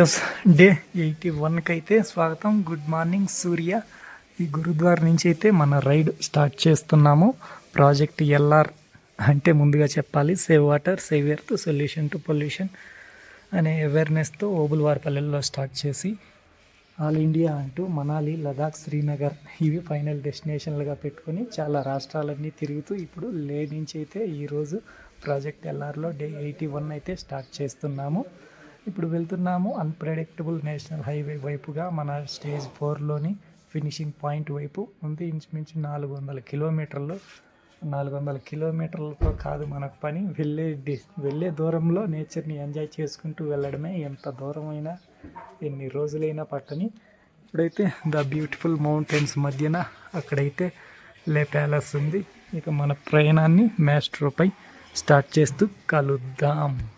Yes day eighty వన్కి అయితే స్వాగతం. Good morning Surya. ఈ గురుద్వార నుంచి అయితే మన రైడ్ స్టార్ట్ చేస్తున్నాము. ప్రాజెక్ట్ ఎల్ఆర్ అంటే ముందుగా చెప్పాలి. Save water save earth solution to pollution అనే అవేర్నెస్తో ఓబుల్వార్పల్లెల్లో స్టార్ట్ చేసి ఆల్ ఇండియా అంటూ మనాలి లదాఖ్ శ్రీనగర్ ఇవి ఫైనల్ డెస్టినేషన్లుగా పెట్టుకొని చాలా రాష్ట్రాలన్నీ తిరుగుతూ ఇప్పుడు లే నుంచి అయితే ఈరోజు ప్రాజెక్ట్ ఎల్ఆర్లో డే ఎయిటీ వన్ అయితే స్టార్ట్ చేస్తున్నాము. ఇప్పుడు వెళ్తున్నాము అన్ప్రెడిక్టబుల్ నేషనల్ హైవే వైపుగా మన స్టేజ్ ఫోర్లోని ఫినిషింగ్ పాయింట్ వైపు. ఉంది ఇంచుమించు నాలుగు వందల కిలోమీటర్లు. నాలుగు వందల కిలోమీటర్లతో కాదు మనకు పని. వెళ్ళే వెళ్ళే దూరంలో నేచర్ని ఎంజాయ్ చేసుకుంటూ వెళ్ళడమే. ఎంత దూరమైనా ఎన్ని రోజులైనా పట్టని. ఇప్పుడైతే ద బ్యూటిఫుల్ మౌంటైన్స్ మధ్యన అక్కడైతే లే ప్యాలెస్ ఉంది. ఇక మన ప్రయాణాన్ని మ్యాస్ట్రోపై స్టార్ట్ చేస్తూ కలుద్దాం.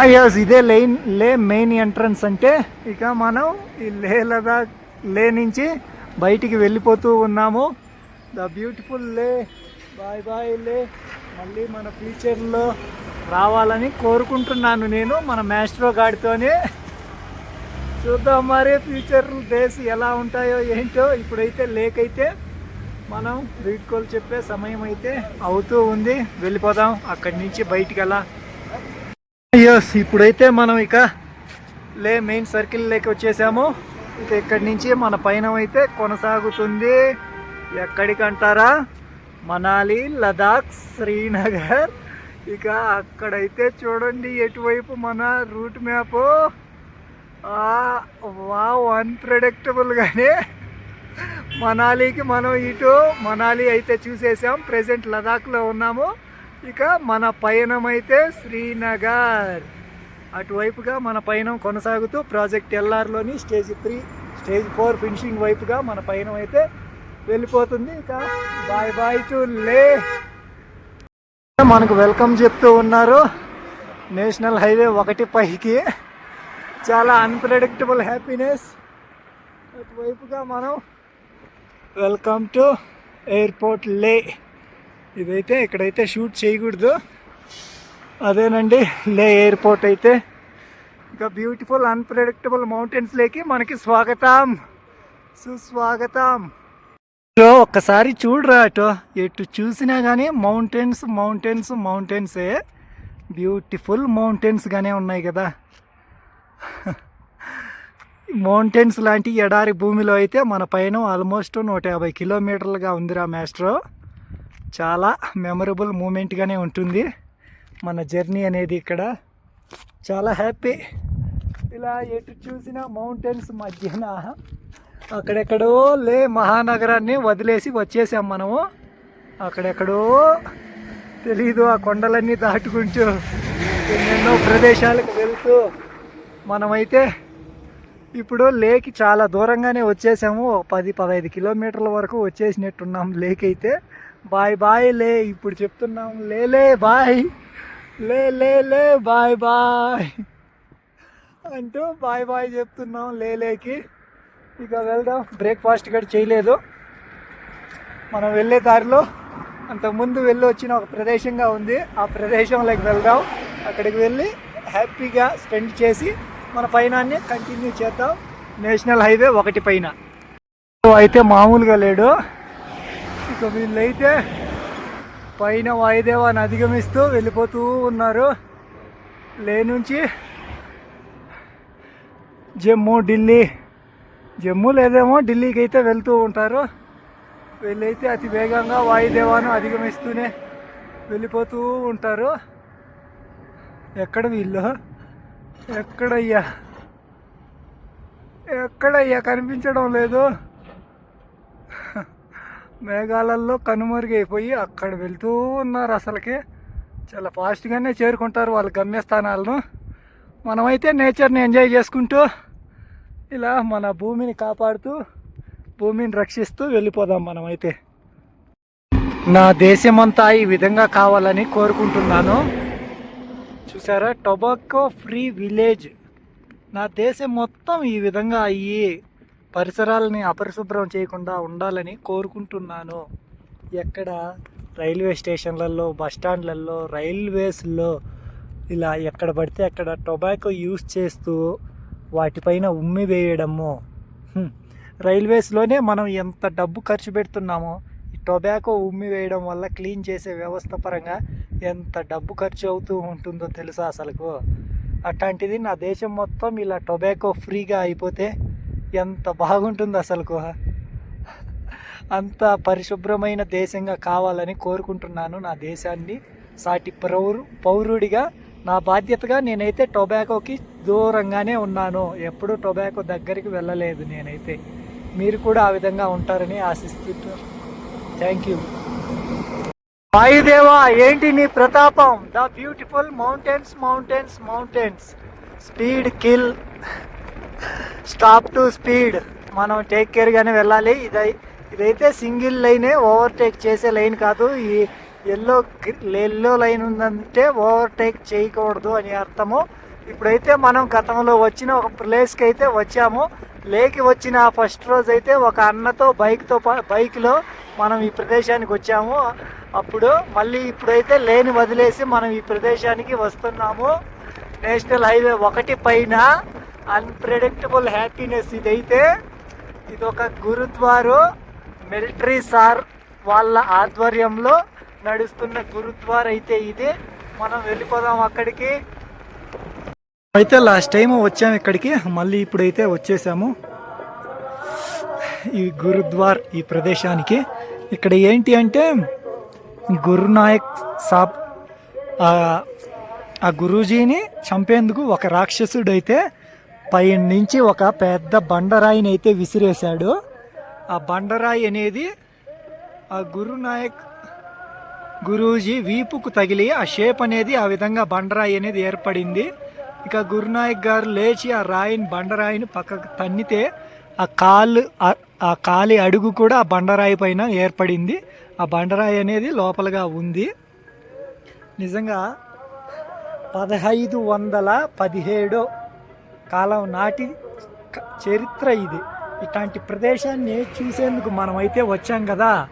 ఎస్ ఇదే లెయిన్ లే మెయిన్ ఎంట్రన్స్ అంటే ఇక మనం ఈ లే లదాఖ్ లే నుంచి బయటికి వెళ్ళిపోతూ ఉన్నాము. The beautiful Leh bye bye Leh మళ్ళీ మన ఫ్యూచర్లో రావాలని కోరుకుంటున్నాను నేను మన మ్యాస్ట్రో గాడితోనే. చూద్దాం మరి ఫ్యూచర్ డేస్ ఎలా ఉంటాయో ఏంటో. ఇప్పుడైతే లేకైతే అయితే మనం వీడ్కోలు చెప్పే సమయం అయితే అవుతూ ఉంది. వెళ్ళిపోదాం. అక్కడి నుంచి బయటికి ఎలా ఎస్ ఇప్పుడైతే మనం ఇక లే మెయిన్ సర్కిల్ లేక వచ్చేసాము. ఇక ఇక్కడి నుంచి మన పైన అయితే కొనసాగుతుంది. ఎక్కడికంటారా? మనాలి లదాఖ్ శ్రీనగర్. ఇక అక్కడైతే చూడండి ఎటువైపు మన రూట్ మ్యాప్. వావ్ అన్ప్రెడిక్టబుల్గానే మనాలికి మనం ఇటు మనాలి అయితే చూసేసాం. ప్రజెంట్ లదాఖ్లో ఉన్నాము. ఇక మన పయనం అయితే శ్రీనగర్. అటువైపుగా మన పయనం కొనసాగుతూ project ఎల్ఆర్లోని stage three stage four finishing వైపుగా మన పయనం అయితే వెళ్ళిపోతుంది. ఇక బాయ్ బాయ్ టు లే. మనకు వెల్కమ్ చెప్తూ ఉన్నారు. నేషనల్ హైవే ఒకటి పైకి. చాలా అన్ప్రెడిక్టబుల్ హ్యాపీనెస్ అటువైపుగా మనం వెల్కమ్ టు ఎయిర్పోర్ట్ లే. ఇదైతే ఇక్కడైతే షూట్ చేయకూడదు. అదేనండి లే ఎయిర్పోర్ట్ అయితే. ఇంకా బ్యూటిఫుల్ అన్ప్రెడిక్టబుల్ మౌంటైన్స్లోకి మనకి స్వాగతం. సుస్వాగతం. సో ఒక్కసారి చూడరా అటు. ఎటు చూసినా కానీ మౌంటైన్స్ మౌంటైన్స్ మౌంటైన్సే. బ్యూటిఫుల్ మౌంటైన్స్గానే ఉన్నాయి కదా. మౌంటైన్స్ లాంటి ఎడారి భూమిలో అయితే మన పైన ఆల్మోస్ట్ నూట యాభై కిలోమీటర్లుగా ఉందిరా మాస్టర్. చాలా మెమరబుల్ మూమెంట్గానే ఉంటుంది. మన జర్నీ అనేది ఇక్కడ చాలా హ్యాపీ ఇలా ఎటు చూసిన మౌంటైన్స్ మధ్యన అక్కడెక్కడో లే మహానగరాన్ని వదిలేసి వచ్చేసాం మనము. అక్కడెక్కడో తెలీదు ఆ కొండలన్నీ దాటుకుంటూ ఎన్నెన్నో ప్రదేశాలకు వెళ్తూ మనమైతే ఇప్పుడు లేక్ చాలా దూరంగానే వచ్చేసాము. పది పదహైదు కిలోమీటర్ల వరకు వచ్చేసినట్టున్నాం లేక్ అయితే బాయ్ బాయ్ లే ఇప్పుడు చెప్తున్నాం. Leh Leh bye. Leh Leh Leh bye bye. అంటూ బాయ్ బాయ్ చెప్తున్నాం లేలేకి ఇక వెళ్దాం. బ్రేక్ఫాస్ట్ కూడా చేయలేదు. మనం వెళ్ళే దారిలో అంతకుముందు వెళ్ళి వచ్చిన ఒక ప్రదేశంగా ఉంది. ఆ ప్రదేశంలోకి వెళ్దాం. అక్కడికి వెళ్ళి హ్యాపీగా స్పెండ్ చేసి మన పైనాన్ని కంటిన్యూ చేద్దాం. నేషనల్ హైవే ఒకటి పైన. అయితే మామూలుగా లేడు. ఇక వీళ్ళైతే పైన వాయుదేవాన్ని అధిగమిస్తూ వెళ్ళిపోతూ ఉన్నారు. లే నుంచి జమ్మూ ఢిల్లీ. జమ్మూ లేదేమో ఢిల్లీకి అయితే వెళ్తూ ఉంటారు. వీళ్ళైతే అతి వేగంగా వాయుదేవాన్ని అధిగమిస్తూనే వెళ్ళిపోతూ ఉంటారు. ఎక్కడ వీళ్ళు? ఎక్కడయ్యా? ఎక్కడయ్యా? కనిపించడం లేదు. మేఘాలల్లో కనుమరుగైపోయి అక్కడ వెళ్తూ ఉన్నారు అసలుకి. చాలా ఫాస్ట్గానే చేరుకుంటారు వాళ్ళ గమ్యస్థానాలను. మనమైతే నేచర్ని ఎంజాయ్ చేసుకుంటూ ఇలా మన భూమిని కాపాడుతూ భూమిని రక్షిస్తూ వెళ్ళిపోదాం మనమైతే. నా దేశమంతా ఈ విధంగా కావాలని కోరుకుంటున్నాను. చూసారా? టొబాకో ఫ్రీ విలేజ్ నా దేశం మొత్తం ఈ విధంగా అయ్యి పరిసరాలని అపరిశుభ్రం చేయకుండా ఉండాలని కోరుకుంటున్నాను. ఎక్కడ రైల్వే స్టేషన్లలో బస్ రైల్వేస్లో ఇలా ఎక్కడ పడితే అక్కడ టొబాకో యూస్ చేస్తూ వాటిపైన ఉమ్మి వేయడము. రైల్వేస్లోనే మనం ఎంత డబ్బు ఖర్చు పెడుతున్నామో ఈ టొబాకో ఉమ్మి వేయడం వల్ల క్లీన్ చేసే వ్యవస్థ పరంగా ఎంత డబ్బు ఖర్చు అవుతూ ఉంటుందో తెలుసా అసలుకు? అట్లాంటిది నా దేశం మొత్తం ఇలా టొబాకో ఫ్రీగా అయిపోతే ఎంత బాగుంటుంది అసలుకు అంత పరిశుభ్రమైన దేశంగా కావాలని కోరుకుంటున్నాను నా దేశాన్ని. సాటి పౌరు పౌరుడిగా నా బాధ్యతగా నేనైతే టొబాకోకి దూరంగానే ఉన్నాను. ఎప్పుడూ టొబాకో దగ్గరికి వెళ్ళలేదు నేనైతే. మీరు కూడా ఆ విధంగా ఉంటారని ఆశిస్తున్నాను థ్యాంక్ యూ. వాయుదేవా ఏంటి నీ ప్రతాపం? The beautiful mountains mountains mountains. Speed kill. Stop to speed. మనం టేక్ కేర్గానే వెళ్ళాలి. ఇదై ఇదైతే సింగిల్ లైనే ఓవర్టేక్ చేసే లైన్ కాదు. ఈ ఎల్లో ఎల్లో లైన్ ఉందంటే ఓవర్టేక్ చేయకూడదు అని అర్థము. ఇప్పుడైతే మనం గతంలో వచ్చిన ఒక ప్లేస్కి అయితే వచ్చాము. లేకి వచ్చిన ఫస్ట్ రోజు అయితే ఒక అన్నతో బైక్తో బైక్లో మనం ఈ ప్రదేశానికి వచ్చాము. అప్పుడు మళ్ళీ ఇప్పుడైతే లేని వదిలేసి మనం ఈ ప్రదేశానికి వస్తున్నాము. నేషనల్ హైవే ఒకటి పైన అన్ప్రెడిక్టబుల్ హ్యాపీనెస్ ఇదైతే ఇది ఒక గురుద్వారు మిలిటరీ సార్ వాళ్ళ ఆధ్వర్యంలో నడుస్తున్న గురుద్వార్ అయితే ఇది. మనం వెళ్ళిపోదాం అక్కడికి. అయితే లాస్ట్ టైం వచ్చాము ఇక్కడికి. మళ్ళీ ఇప్పుడైతే వచ్చేసాము. ఈ గురుద్వార్ ఈ ప్రదేశానికి. ఇక్కడ ఏంటి అంటే గురునాయక్ సాబ్ ఆ- గురూజీని చంపేందుకు ఒక రాక్షసుడు అయితే పై నుంచి ఒక పెద్ద బండరాయిని అయితే విసిరేశాడు. ఆ బండరాయి అనేది ఆ గురునాయక్ గురూజీ వీపుకు తగిలి ఆ షేప్ అనేది ఆ విధంగా బండరాయి అనేది ఏర్పడింది. ఇక గురునాయక్ గారు లేచి ఆ రాయిని బండరాయిని పక్కకు తన్నితే ఆ కాలు ఆ- కాలి అడుగు కూడా ఆ బండరాయి పైన ఏర్పడింది. ఆ బండరాయి అనేది లోపలగా ఉంది. నిజంగా పదహైదు వందల పదిహేడు కాలం నాటి చరిత్ర ఇది. ఇట్లాంటి ప్రదేశాన్ని చూసేందుకు మనమైతే వచ్చాం కదా.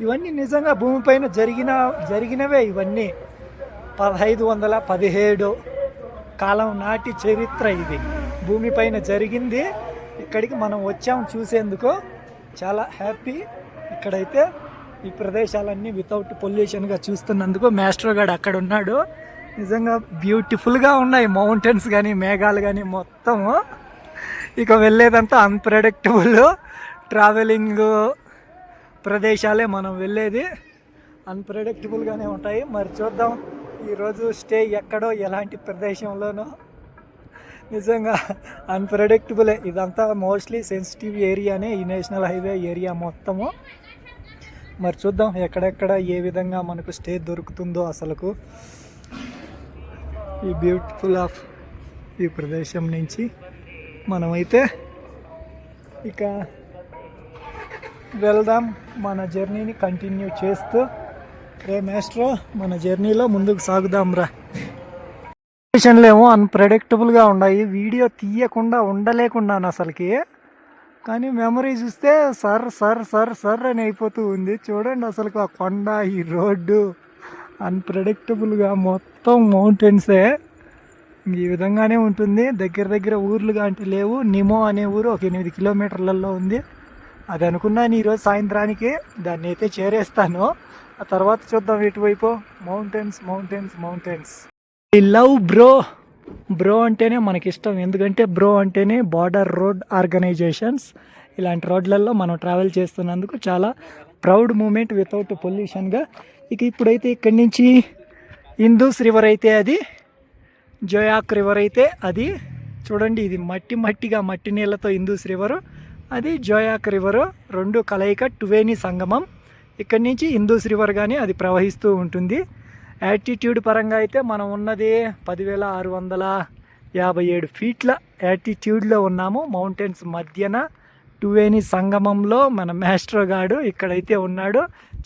ఇవన్నీ నిజంగా భూమిపైన జరిగిన జరిగినవే ఇవన్నీ. పదహైదు వందల పదిహేడు కాలం నాటి చరిత్ర ఇది. భూమిపైన జరిగింది. ఇక్కడికి మనం వచ్చాం చూసేందుకు. చాలా హ్యాపీ. ఇక్కడైతే ఈ ప్రదేశాలన్నీ వితౌట్ పొల్యూషన్గా చూస్తున్నందుకు మాస్టర్ గారు అక్కడ ఉన్నాడు నిజంగా బ్యూటిఫుల్గా ఉన్నాయి మౌంటైన్స్ కానీ మేఘాలు కానీ మొత్తము. ఇక వెళ్ళేదంతా అన్ప్రెడిక్టబుల్ ట్రావెలింగ్ ప్రదేశాలే మనం వెళ్ళేది. అన్ప్రెడిక్టబుల్గానే ఉంటాయి. మరి చూద్దాం ఈరోజు స్టే ఎక్కడో ఎలాంటి ప్రదేశంలోనో. నిజంగా అన్ప్రెడిక్టబులే ఇదంతా మోస్ట్లీ సెన్సిటివ్ ఏరియానే ఈ నేషనల్ హైవే ఏరియా మొత్తము. మరి చూద్దాం ఎక్కడెక్కడ ఏ విధంగా మనకు స్టే దొరుకుతుందో అసలుకు. ఈ బ్యూటిఫుల్ ఆఫ్ ఈ ప్రదేశం నుంచి మనమైతే ఇక వెళ్దాం మన జర్నీని కంటిన్యూ చేస్తూ. రే మేస్ట్రో మన జర్నీలో ముందుకు సాగుదాం రా. సిచ్యువేషన్లు ఏమో అన్ప్రెడిక్టబుల్గా ఉన్నాయి. వీడియో తీయకుండా ఉండలేకున్నాను అసలుకి. కానీ మెమరీ చూస్తే సర్ సర్ సర్ సర్ అని అయిపోతూ ఉంది. చూడండి అసలు ఆ కొండ ఈ రోడ్డు. అన్ప్రెడిక్టబుల్గా మొత్తం మౌంటైన్సే ఈ విధంగానే ఉంటుంది. దగ్గర దగ్గర ఊర్లుగా అంటే లేవు. నిమో అనే ఊరు ఒక ఎనిమిది కిలోమీటర్లలో ఉంది. అది అనుకున్నాను ఈరోజు సాయంత్రానికి. దాన్ని అయితే చేరేస్తాను. ఆ తర్వాత చూద్దాం ఇటువైపు. Mountains mountains mountains I love bro bro అంటేనే మనకి ఇష్టం ఎందుకంటే బ్రో అంటేనే బార్డర్ రోడ్ ఆర్గనైజేషన్స్ ఇలాంటి రోడ్లలో మనం ట్రావెల్ చేస్తున్నందుకు చాలా ప్రౌడ్ మూమెంట్ వితౌట్ పొల్యూషన్గా ఇక ఇప్పుడైతే ఇక్కడి నుంచి ఇందూస్ రివర్ అయితే అది జోయాక్ రివర్ అయితే అది. చూడండి ఇది మట్టి మట్టిగా మట్టి నీళ్ళతో ఇందూస్ రివరు అది జోయాక్ రివరు రెండు కలయిక టువేని సంగమం. ఇక్కడి నుంచి ఇందూస్ రివర్ కానీ అది ప్రవహిస్తూ ఉంటుంది. యాటిట్యూడ్ పరంగా అయితే మనం ఉన్నది పదివేల ఆరు వందల యాభై ఏడు ఫీట్ల యాటిట్యూడ్లో ఉన్నాము. మౌంటైన్స్ మధ్యన టువేని సంగమంలో మన మాస్టర్ గాడు ఇక్కడైతే ఉన్నాడు.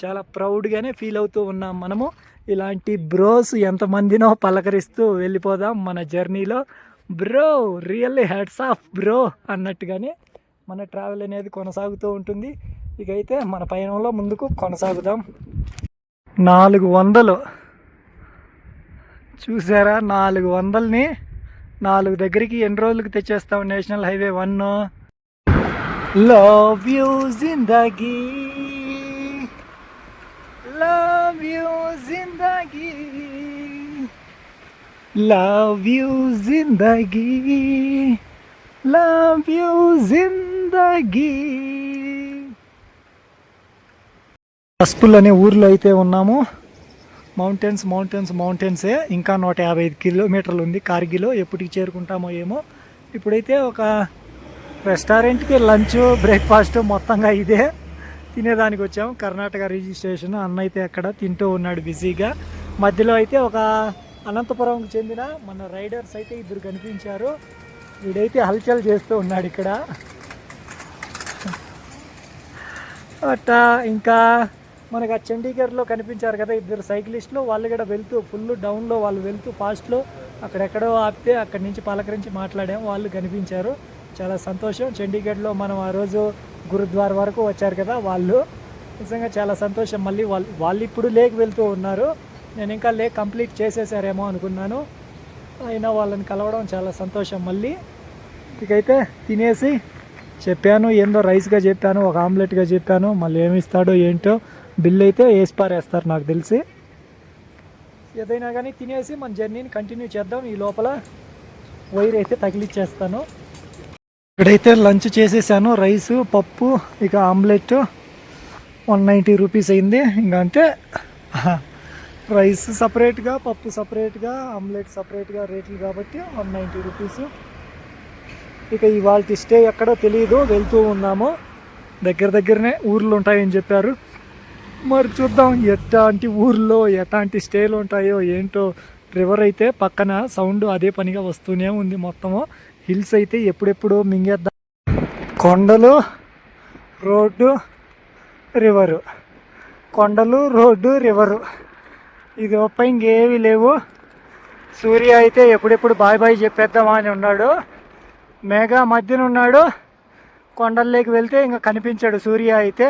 చాలా ప్రౌడ్గానే ఫీల్ అవుతూ ఉన్నాం మనము. ఇలాంటి బ్రోస్ ఎంతమందినో పలకరిస్తూ వెళ్ళిపోదాం మన జర్నీలో bro really heads off bro అన్నట్టుగానే మన ట్రావెల్ అనేది కొనసాగుతూ ఉంటుంది. ఇకైతే మన పయనంలో ముందుకు కొనసాగుదాం. నాలుగు వందలు. చూసారా? నాలుగు వందలని నాలుగు దగ్గరికి ఎన్ని రోజులకు తెచ్చేస్తాం? National highway one love you Zindagi love you జిందగీ లవ్ యూ జిందగీ లవ్ యూ జిందగీ పసుపుల్ అనే ఊర్లో అయితే ఉన్నాము. మౌంటైన్స్ మౌంటైన్స్ మౌంటైన్సే ఇంకా నూట యాభై ఐదు కిలోమీటర్లు ఉంది. కార్గిలో ఎప్పటికి చేరుకుంటామో ఏమో. ఇప్పుడైతే ఒక రెస్టారెంట్కి లంచ్ బ్రేక్ఫాస్ట్ మొత్తంగా ఇదే. తినేదానికి వచ్చాము కర్ణాటక రిజిస్ట్రేషన్ అన్న అయితే అక్కడ తింటూ ఉన్నాడు బిజీగా. మధ్యలో అయితే ఒక అనంతపురంకి చెందిన మన రైడర్స్ అయితే ఇద్దరు కనిపించారు. వీడైతే హల్చల్ చేస్తూ ఉన్నాడు ఇక్కడ. అట్ట ఇంకా మనకు ఆ చండీగఢ్లో కనిపించారు కదా ఇద్దరు సైక్లిస్టులు. వాళ్ళు కూడా వెళ్తూ ఫుల్ డౌన్లో వాళ్ళు వెళ్తూ ఫాస్ట్లో అక్కడెక్కడో ఆపితే అక్కడి నుంచి పలకరించి మాట్లాడాము వాళ్ళు కనిపించారు. చాలా సంతోషం. చండీగఢ్లో మనం ఆ రోజు గురుద్వార వరకు వచ్చారు కదా వాళ్ళు. నిజంగా చాలా సంతోషం. మళ్ళీ వాళ్ళు వాళ్ళు ఇప్పుడు లేక్ వెళ్తూ ఉన్నారు. నేను ఇంకా లేక్ కంప్లీట్ చేసేసారేమో అనుకున్నాను. అయినా వాళ్ళని కలవడం చాలా సంతోషం. మళ్ళీ ఇకైతే తినేసి చెప్పాను ఏందో రైస్గా చెప్పాను ఒక ఆమ్లెట్గా చెప్పాను. మళ్ళీ ఏమి ఇస్తాడో ఏంటో బిల్ అయితే వేసి పారేస్తారు నాకు తెలిసి. ఏదైనా కానీ తినేసి మన జర్నీని కంటిన్యూ చేద్దాం. ఈ లోపల వైర్ అయితే తగిలిచ్చేస్తాను. ఇక్కడైతే లంచ్ చేసేసాను రైస్ పప్పు ఇక ఆమ్లెట్. వన్ నైంటీ రూపీస్ అయింది. ఇంకా అంటే రైస్ సపరేట్గా పప్పు సపరేట్గా ఆమ్లెట్ సపరేట్గా రేట్లు కాబట్టి వన్ నైంటీ రూపీస్. ఇక ఇవాళ స్టే ఎక్కడో తెలియదు వెళ్తూ ఉన్నాము. దగ్గర దగ్గరనే ఊర్లు ఉంటాయని చెప్పారు. మరి చూద్దాం ఎట్లాంటి ఊర్లో ఎట్లాంటి స్టేలు ఉంటాయో ఏంటో. రివర్ అయితే పక్కన సౌండ్ అదే పనిగా వస్తూనే ఉంది మొత్తము. హిల్స్ అయితే ఎప్పుడెప్పుడు మింగేద్దాం. కొండలు రోడ్డు రివరు. కొండలు రోడ్డు రివరు. ఇది ఒప్ప ఇంకేవి లేవు. సూర్య అయితే ఎప్పుడెప్పుడు బాయ్ బాయ్ చెప్పేద్దామా అని ఉన్నాడు. మేఘా మధ్యన ఉన్నాడు. కొండల్లోకి వెళ్తే ఇంకా కనిపించాడు సూర్య అయితే.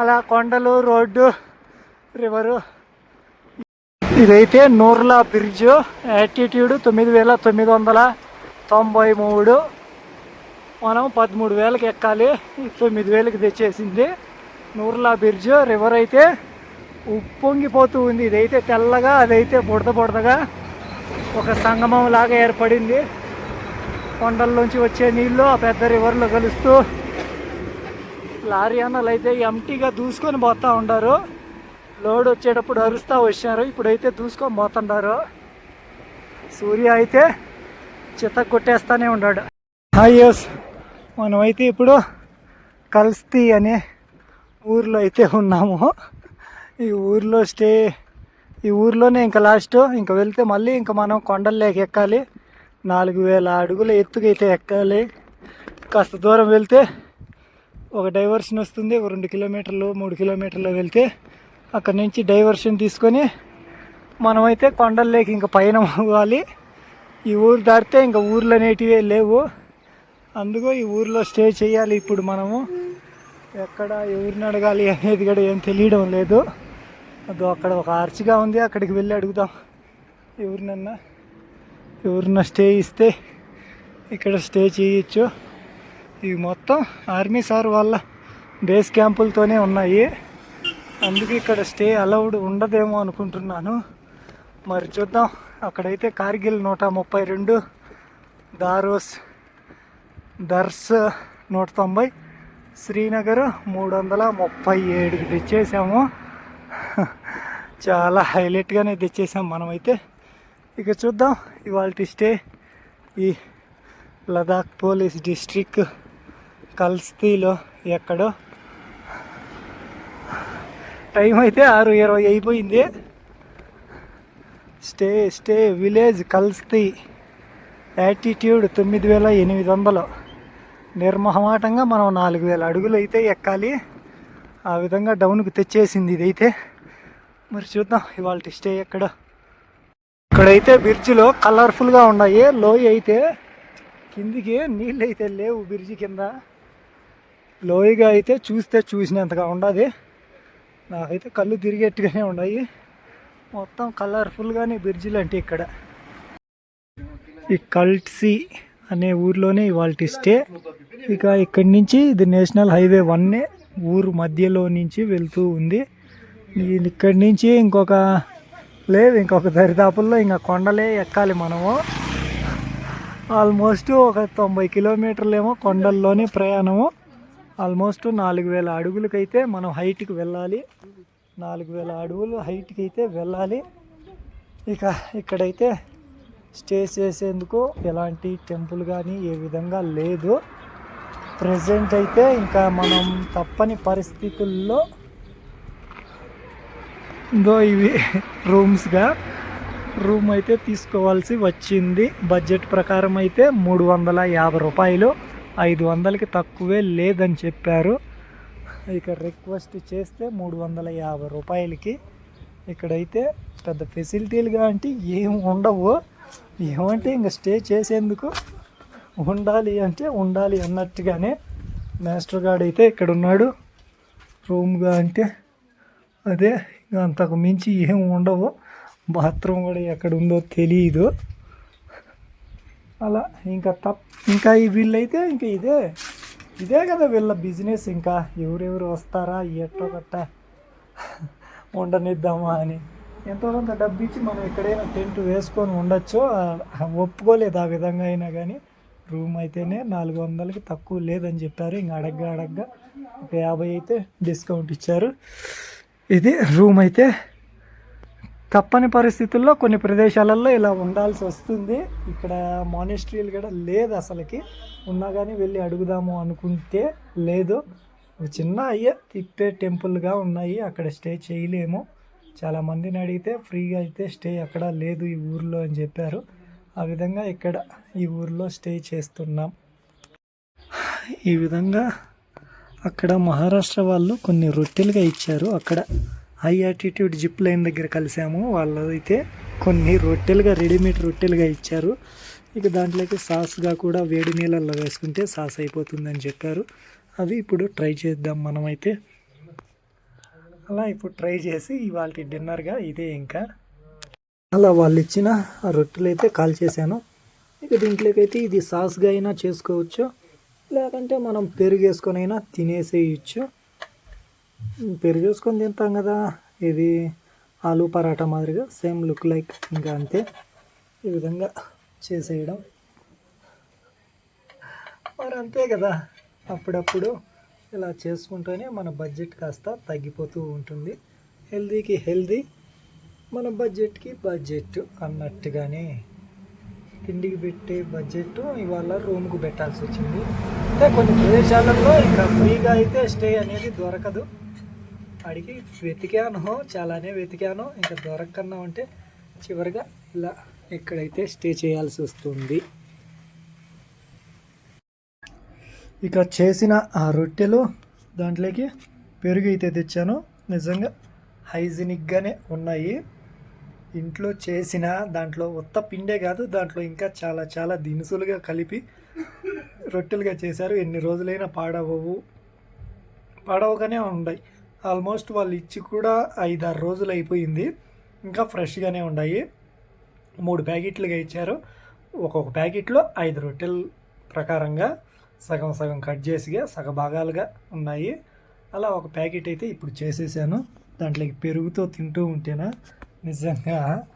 అలా కొండలు రోడ్డు రివరు ఇదైతే నూర్లా బ్రిడ్జ్ యాటిట్యూడ్ తొమ్మిది వేల తొమ్మిది వందల తొంభై మూడు. మనం పదమూడు వేలకు ఎక్కాలి. తొమ్మిది వేలకు తెచ్చేసింది నూర్లా బ్రిడ్జ్. రివర్ అయితే ఉప్పొంగిపోతూ ఉంది. ఇదైతే తెల్లగా అదైతే బుడద బుడదగా ఒక సంగమం లాగా ఏర్పడింది. కొండల్లోంచి వచ్చే నీళ్ళు ఆ పెద్ద రివర్లో కలుస్తూ లారీ అన్నలు అయితే ఎంటీగా దూసుకొని పోతూ ఉండారు లోడ్ వచ్చేటప్పుడు అరుస్తూ వచ్చారు. ఇప్పుడైతే దూసుకొని పోతుండారు సూర్య అయితే చిత్త కొట్టేస్తానే ఉన్నాడు. హాయస్ మనమైతే ఇప్పుడు కల్స్తీ అనే ఊర్లో అయితే ఉన్నాము. ఈ ఊర్లో స్టే ఈ ఊర్లోనే ఇంకా లాస్ట్ ఇంకా వెళ్తే మళ్ళీ ఇంకా మనం కొండల్లోకి ఎక్కాలి. నాలుగు వేల అడుగుల ఎత్తుకైతే ఎక్కాలి. కాస్త దూరం వెళ్తే ఒక డైవర్షన్ వస్తుంది. ఒక రెండు కిలోమీటర్లు మూడు కిలోమీటర్లు వెళ్తే అక్కడి నుంచి డైవర్షన్ తీసుకొని మనమైతే కొండల్లోకి ఇంకా పైన అవ్వాలి ఈ ఊరు దాటితే ఇంకా ఊర్లు అనేటివే లేవు. అందుకు ఈ ఊర్లో స్టే చేయాలి ఇప్పుడు మనము. ఎక్కడ ఎవరిని అడగాలి అనేది కూడా ఏం తెలియడం లేదు. అది అక్కడ ఒక ఆర్చిగా ఉంది అక్కడికి వెళ్ళి అడుగుదాం. ఎవరినన్నా ఎవరిన స్టే ఇస్తే ఇక్కడ స్టే చేయొచ్చు. ఇవి మొత్తం ఆర్మీ సార్ వాళ్ళ బేస్ క్యాంపులతోనే ఉన్నాయి. అందుకే ఇక్కడ స్టే అలౌడ్ ఉండదేమో అనుకుంటున్నాను. మరి చూద్దాం. అక్కడైతే కార్గిల్ నూట ముప్పై రెండు దారోస్ దర్స్ నూట తొంభై శ్రీనగర్ మూడు వందల ముప్పై ఏడుకి తెచ్చేసాము. చాలా హైలైట్గానే తెచ్చేసాం మనమైతే. ఇక చూద్దాం. ఇవాళ స్టే ఈ లదాఖ్ పోలీస్ డిస్ట్రిక్ట్ కల్స్తీలో ఎక్కడో. టైం అయితే ఆరు ఇరవై అయిపోయింది. Stay stay village Khalsi. Altitude తొమ్మిది వేల ఎనిమిది వందలు. నిర్మహమాటంగా మనం నాలుగు వేల అడుగులు అయితే ఎక్కాలి. ఆ విధంగా డౌన్కి తెచ్చేసింది ఇదైతే. మరి చూద్దాం ఇవాళ స్టే ఎక్కడ? ఇక్కడైతే బ్రిడ్జిలో కలర్ఫుల్గా ఉన్నాయి. లోయ అయితే కిందికి నీళ్ళు అయితే లేవు బ్రిడ్జి కింద. లోయగా అయితే చూస్తే చూసినంతగా ఉండదు. నాకైతే కళ్ళు తిరిగేట్టుగానే ఉన్నాయి. మొత్తం కలర్ఫుల్గానే బ్రిడ్జిలు అంటే ఇక్కడ. ఈ కల్ట్సీ అనే ఊర్లోనే ఇవాళ స్టే ఇక ఇక్కడి నుంచి ఇది నేషనల్ హైవే వన్నే ఊరు మధ్యలో నుంచి వెళ్తూ ఉంది. ఇక్కడి నుంచి ఇంకొక లేదు ఇంకొక దరిదాపుల్లో ఇంకా కొండలే ఎక్కాలి మనము. ఆల్మోస్ట్ ఒక తొంభై కిలోమీటర్లేమో కొండల్లోనే ప్రయాణము. ఆల్మోస్ట్ నాలుగు వేల అడుగులకైతే మనం హైట్కి వెళ్ళాలి. నాలుగు వేల అడుగులు హైట్కి అయితే వెళ్ళాలి. ఇక ఇక్కడైతే స్టే చేసేందుకు ఎలాంటి టెంపుల్ కానీ ఏ విధంగా లేదు. ప్రజెంట్ అయితే ఇంకా మనం తప్పని పరిస్థితుల్లో దో ఇవి రూమ్స్గా రూమ్ అయితే తీసుకోవాల్సి వచ్చింది. బడ్జెట్ ప్రకారం అయితే మూడు వందల యాభై రూపాయలు. ఐదు వందలకి తక్కువే లేదని చెప్పారు. ఇక రిక్వెస్ట్ చేస్తే మూడు వందల యాభై రూపాయలకి. ఇక్కడైతే పెద్ద ఫెసిలిటీలుగా అంటే ఏం ఉండవు. ఏమంటే ఇంకా స్టే చేసేందుకు ఉండాలి అంటే ఉండాలి అన్నట్టుగానే మాస్టర్ గార్డ్ అయితే ఇక్కడ ఉన్నాడు రూమ్గా అంటే అదే ఇంకా అంతకు మించి ఏం ఉండవు. బాత్రూమ్ కూడా ఎక్కడ ఉందో తెలియదు అలా ఇంకా తప్ ఇంకా ఈ వీళ్ళైతే ఇంకా ఇదే ఇదే కదా వీళ్ళ బిజినెస్ ఇంకా. ఎవరెవరు వస్తారా ఎట్టో గట్ట ఉండనిద్దామా అని. ఎంతో కొంత డబ్బు ఇచ్చి మనం ఎక్కడైనా టెంట్ వేసుకొని ఉండొచ్చు. ఒప్పుకోలేదు ఆ విధంగా అయినా కానీ. రూమ్ అయితేనే నాలుగు వందలకి తక్కువ లేదని చెప్పారు. ఇంకా అడగ్గా అడగ్గా ఒక యాభై అయితే డిస్కౌంట్ ఇచ్చారు. ఇది రూమ్ అయితే తప్పని పరిస్థితుల్లో కొన్ని ప్రదేశాలలో ఇలా ఉండాల్సి వస్తుంది. ఇక్కడ మానిస్ట్రీలు కూడా లేదు అసలుకి. ఉన్నా కానీ వెళ్ళి అడుగుదాము అనుకుంటే లేదు. చిన్న అయ్యే తిప్పే టెంపుల్గా ఉన్నాయి. అక్కడ స్టే చేయలేము. చాలా మందిని అడిగితే ఫ్రీగా అయితే స్టే అక్కడ లేదు ఈ ఊర్లో అని చెప్పారు. ఆ విధంగా ఇక్కడ ఈ ఊర్లో స్టే చేస్తున్నాం. ఈ విధంగా అక్కడ మహారాష్ట్ర వాళ్ళు కొన్ని రొట్టెలుగా ఇచ్చారు. అక్కడ హై యాటిట్యూడ్ జిప్ లైన్ దగ్గర కలిసాము. వాళ్ళైతే కొన్ని రొట్టెలుగా రెడీమేడ్ రొట్టెలుగా ఇచ్చారు. ఇక దాంట్లోకి సాస్గా కూడా వేడి నీళ్ళల్లో వేసుకుంటే సాస్ అయిపోతుందని చెప్పారు. అవి ఇప్పుడు ట్రై చేద్దాం మనమైతే. అలా ఇప్పుడు ట్రై చేసి ఇవాళ డిన్నర్గా ఇదే ఇంకా. అలా వాళ్ళు ఇచ్చిన ఆ రొట్టెలు అయితే కాల్ చేశాను. ఇక దీంట్లోకి అయితే ఇది సాస్గా అయినా చేసుకోవచ్చు. లేదంటే మనం పెరుగు వేసుకొని అయినా తినేసేయచ్చు. పెరుగు తింటాం కదా. ఇది ఆలు పరాటా మాదిరిగా సేమ్ లుక్ లైక్ ఇంకా అంతే. ఈ విధంగా చేసేయడం. మరి అంతే కదా. అప్పుడప్పుడు ఇలా చేసుకుంటూనే మన బడ్జెట్ కాస్త తగ్గిపోతూ ఉంటుంది. హెల్దీకి హెల్దీ మన బడ్జెట్కి బడ్జెట్ అన్నట్టుగానే. తిండికి పెట్టే బడ్జెట్ ఇవాళ రూమ్కు పెట్టాల్సి వచ్చింది. అంటే కొన్ని ప్రదేశాలలో ఇంకా ఫ్రీగా అయితే స్టే అనేది దొరకదు. అడిగి వెతికాను. చాలానే వెతికాను. ఇంకా దొరకన్నా ఉంటే చివరిగా ఇలా ఎక్కడైతే స్టే చేయాల్సి వస్తుంది. ఇక చేసిన ఆ రొట్టెలు దాంట్లోకి పెరుగు అయితే తెచ్చాను. నిజంగా హైజీనిక్గానే ఉన్నాయి. ఇంట్లో చేసిన దాంట్లో ఉత్త పిండే కాదు దాంట్లో ఇంకా చాలా చాలా దినుసులుగా కలిపి రొట్టెలుగా చేశారు. ఎన్ని రోజులైనా పాడవవు పాడవగానే ఉన్నాయి ఆల్మోస్ట్ వాళ్ళు ఇచ్చి కూడా ఐదారు రోజులు అయిపోయింది. ఇంకా ఫ్రెష్గానే ఉన్నాయి. మూడు ప్యాకెట్లుగా ఇచ్చారు. ఒక్కొక్క ప్యాకెట్లో ఐదు రొట్టెల ప్రకారంగా సగం సగం కట్ చేసిగా సగ భాగాలుగా ఉన్నాయి. అలా ఒక ప్యాకెట్ అయితే ఇప్పుడు చేసేసాను. దాంట్లోకి పెరుగుతో తింటూ ఉంటేనా నిజంగా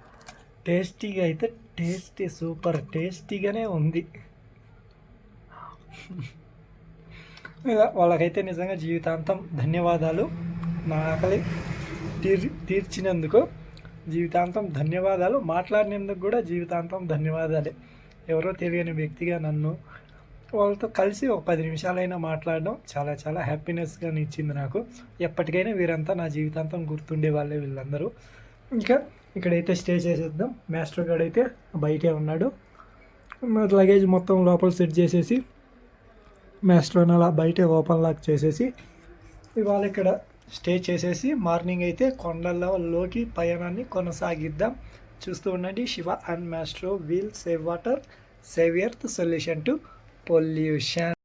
టేస్టీగా అయితే టేస్టీ సూపర్ టేస్టీగానే ఉంది. వాళ్ళకైతే నిజంగా జీవితాంతం ధన్యవాదాలు. నా ఆకలి తీర్ తీర్చినందుకు జీవితాంతం ధన్యవాదాలు. మాట్లాడినందుకు కూడా జీవితాంతం ధన్యవాదాలే. ఎవరో తెలియని వ్యక్తిగా నన్ను వాళ్ళతో కలిసి ఒక పది నిమిషాలైనా మాట్లాడడం చాలా చాలా హ్యాపీనెస్గా ఇచ్చింది నాకు. ఎప్పటికైనా వీరంతా నా జీవితాంతం గుర్తుండే వాళ్ళే వీళ్ళందరూ. ఇంకా ఇక్కడైతే స్టే చేసేద్దాం. మాస్టర్ గార్డ్ అయితే బయటే ఉన్నాడు. లగేజ్ మొత్తం లోపల సెట్ చేసేసి మెస్లోని అలా బయటే ఓపెన్ లాక్ చేసేసి ఇవాళ ఇక్కడ స్టే చేసేసి మార్నింగ్ అయితే కొండలలోకి పయనాన్ని కొనసాగిద్దాం. చూస్తూ ఉండండి. Shiva and maestro wheel save water save earth solution to pollution.